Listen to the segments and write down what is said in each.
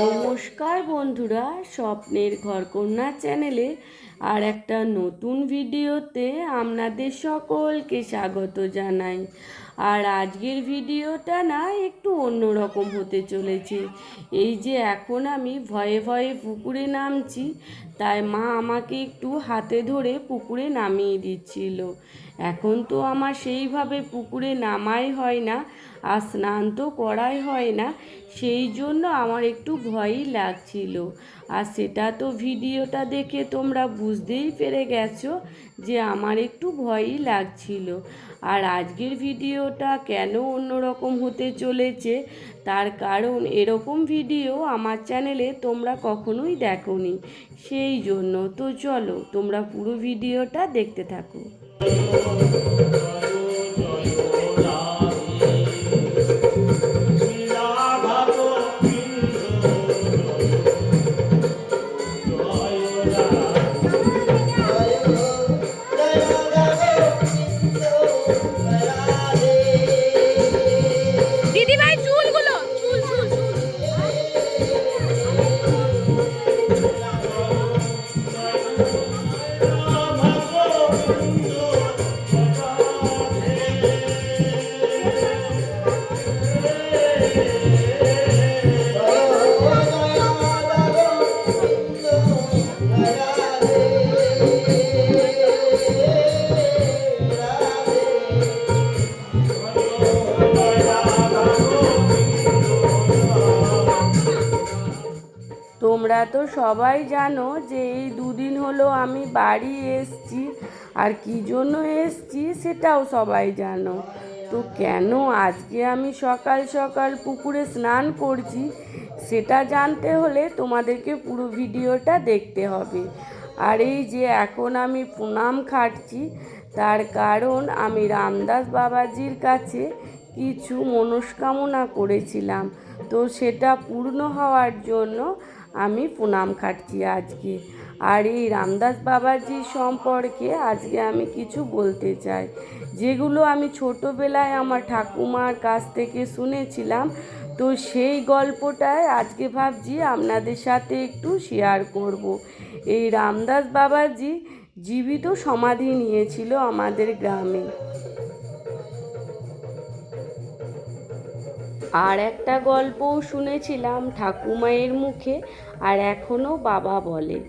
নমস্কার বন্ধুরা, স্বপ্নের ঘরকন্যা চ্যানেলে আর একটা নতুন ভিডিওতে আপনাদের সকলকে স্বাগত জানাই। আর আজকের ভিডিওটা না একটু অন্যরকম হতে চলেছে। এই যে এখন আমি ভয়ে ভয়ে পুকুরে নামছি, তাই মা আমাকে একটু হাতে ধরে পুকুরে নামিয়ে দিচ্ছিল। এখন তো আমার সেইভাবে পুকুরে নামাই হয় না আর স্নান তো করাই হয় না, সেই জন্য আমার একটু ভয়ই লাগছিল। আর সেটা তো ভিডিওটা দেখে তোমরা বুঝতেই পেরে গেছো যে আমার একটু ভয়ই লাগছিল। আর আজকের ভিডিওটা কেন অন্যরকম হতে চলেছে, তার কারণ এরকম ভিডিও আমার চ্যানেলে তোমরা কখনোই দেখোনি। সেই জন্য তো চলো তোমরা পুরো ভিডিওটা দেখতে থাকো। তোমরা তো সবাই জানো যে এই দুদিন হলো আমি বাড়ি এসছি। আর কী জন্য এসছি সেটাও সবাই জানো। তো কেন আজকে আমি সকাল সকাল পুকুরে স্নান করছি সেটা জানতে হলে তোমাদেরকে পুরো ভিডিওটা দেখতে হবে। আর এই যে এখন আমি প্রণাম খাটছি, তার কারণ আমি রামদাস বাবাজির কাছে কিছু মনস্কামনা করেছিলাম। তো সেটা পূর্ণ হওয়ার জন্য আমি প্রণাম খাটছি আজকে। আর এই রামদাস বাবাজি সম্পর্কে আজকে আমি কিছু বলতে চাই। যেগুলো আমি ছোটোবেলায় আমার ঠাকুমার কাছ থেকে শুনেছিলাম, তো সেই গল্পটাই আজকে ভাবছি আপনাদের সাথে একটু শেয়ার করব। এই রামদাস বাবাজি জীবিত সমাধি নিয়েছিল আমাদের গ্রামে। আর একটা গল্পও শুনেছিলাম ঠাকুমায়ের মুখে, আর এখনও বাবা বলে।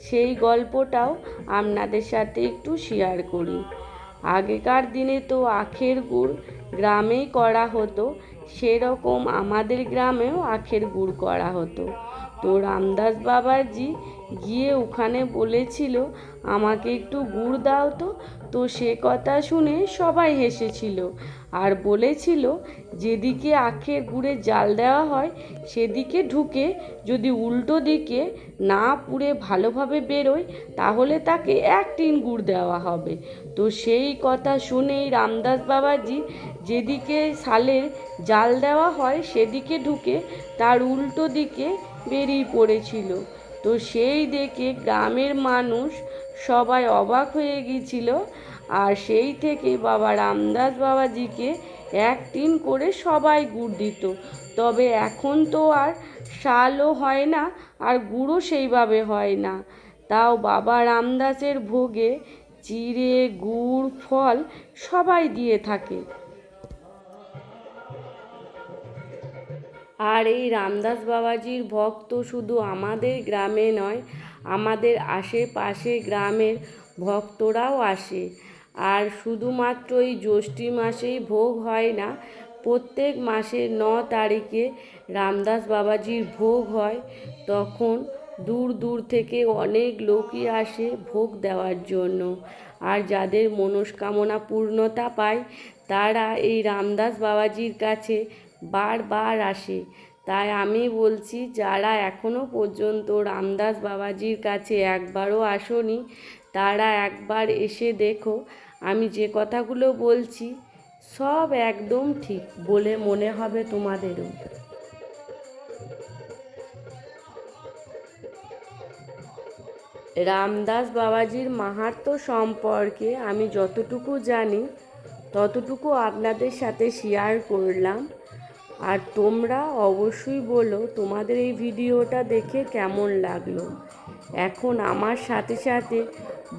সেই গল্পটাও আপনাদের সাথে একটু শেয়ার করি। আগেকার দিনে তো আখের গুড় গ্রামেই করা হতো, সেরকম আমাদের গ্রামেও আখের গুড় করা হতো। তো রামদাস বাবাজি গিয়ে ওখানে বলেছিল, আমাকে একটু গুড় দাও তো। তো সে কথা শুনে সবাই হেসেছিল। আর বলেছিল, যেদিকে আখের গুড়ে জাল দেওয়া হয়, সেদিকে ঢুকে যদি উল্টো দিকে না পুড়ে ভালোভাবে বেরোয়, তাহলে তাকে এক টিন গুড় দেওয়া হবে। তো সেই কথা শুনেই রামদাস বাবাজি যেদিকে সালের জাল দেওয়া হয়, সেদিকে ঢুকে তার উল্টো দিকে বেরিয়ে পড়েছিল। তো সেই দেখে গ্রামের মানুষ সবাই অবাক হয়ে গিয়েছিল আর সেই থেকে বাবা রামদাস বাবাজিকে এক টিন করে সবাই গুড় দিত। তবে এখন তো আর শালও হয় না, আর গুড়ও সেইভাবে হয় না। তাও বাবা রামদাসের ভোগে চিড়ে, গুড়, ফল সবাই দিয়ে থাকে। আর এই রামদাস বাবাজির ভক্ত শুধু আমাদের গ্রামে নয়, আমাদের আশেপাশে গ্রামের ভক্তরাও আসে। আর শুধুমাত্র এই জ্যৈষ্ঠী মাসেই ভোগ হয় না, প্রত্যেক মাসের ন তারিখে রামদাস বাবাজির ভোগ হয়। তখন দূর দূর থেকে অনেক লোকই আসে ভোগ দেওয়ার জন্য। আর যাদের মনস্কামনা পূর্ণতা পায়, তারা এই রামদাস বাবাজির কাছে বারবার আসে। তাই আমি বলছি, যারা এখনও পর্যন্ত রামদাস বাবাজির কাছে একবারও আসনি তারা একবার এসে দেখো, আমি যে কথাগুলো বলছি, সব একদম ঠিক বলে মনে হবে তোমাদেরও। রামদাস বাবাজির মাহাত্ম্য সম্পর্কে আমি যতটুকু জানি, ততটুকু আপনাদের সাথে শেয়ার করলাম। আর তোমরা অবশ্যই বলো, তোমাদের এই ভিডিওটা দেখে কেমন লাগল? এখন আমার সাথে সাথে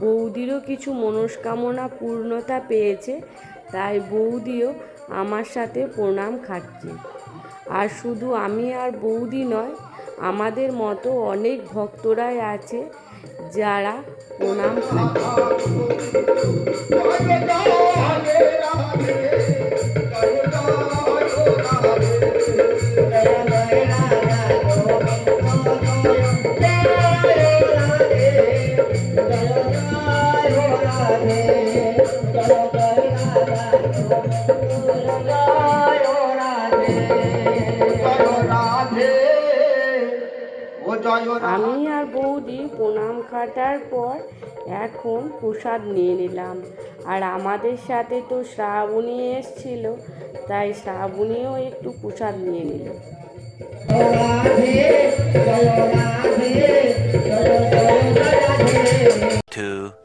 বৌদিরও কিছু মনস্কামনা পূর্ণতা পেয়েছে, তাই বৌদিও আমার সাথে প্রণাম খাচ্ছে আর শুধু আমি আর বৌদি নয়, আমাদের মতো অনেক ভক্তরাই আছে যারা প্রণাম খাচ্ছে আমি আর বৌদি প্রণাম কাটার পর এখন প্রসাদ নিয়ে নিলাম। আর আমাদের সাথে তো শ্রাবণী এসছিল, তাই শ্রাবণীও একটু প্রসাদ নিয়ে নিল।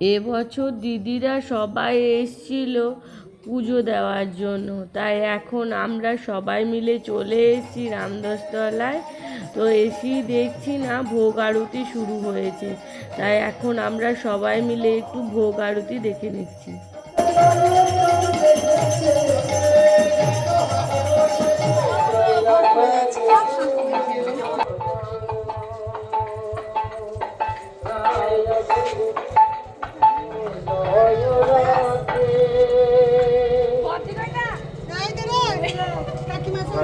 এবছর দিদিরা সবাই এসছিল পুজো দেওয়ার জন্য। তাই এখন আমরা সবাই মিলে চলে এসেছি রামদাসতলায়। তো এসেই দেখছি না ভোগ আরতি শুরু হয়েছে। তাই এখন আমরা সবাই মিলে একটু ভোগ আরতি দেখে নিচ্ছি।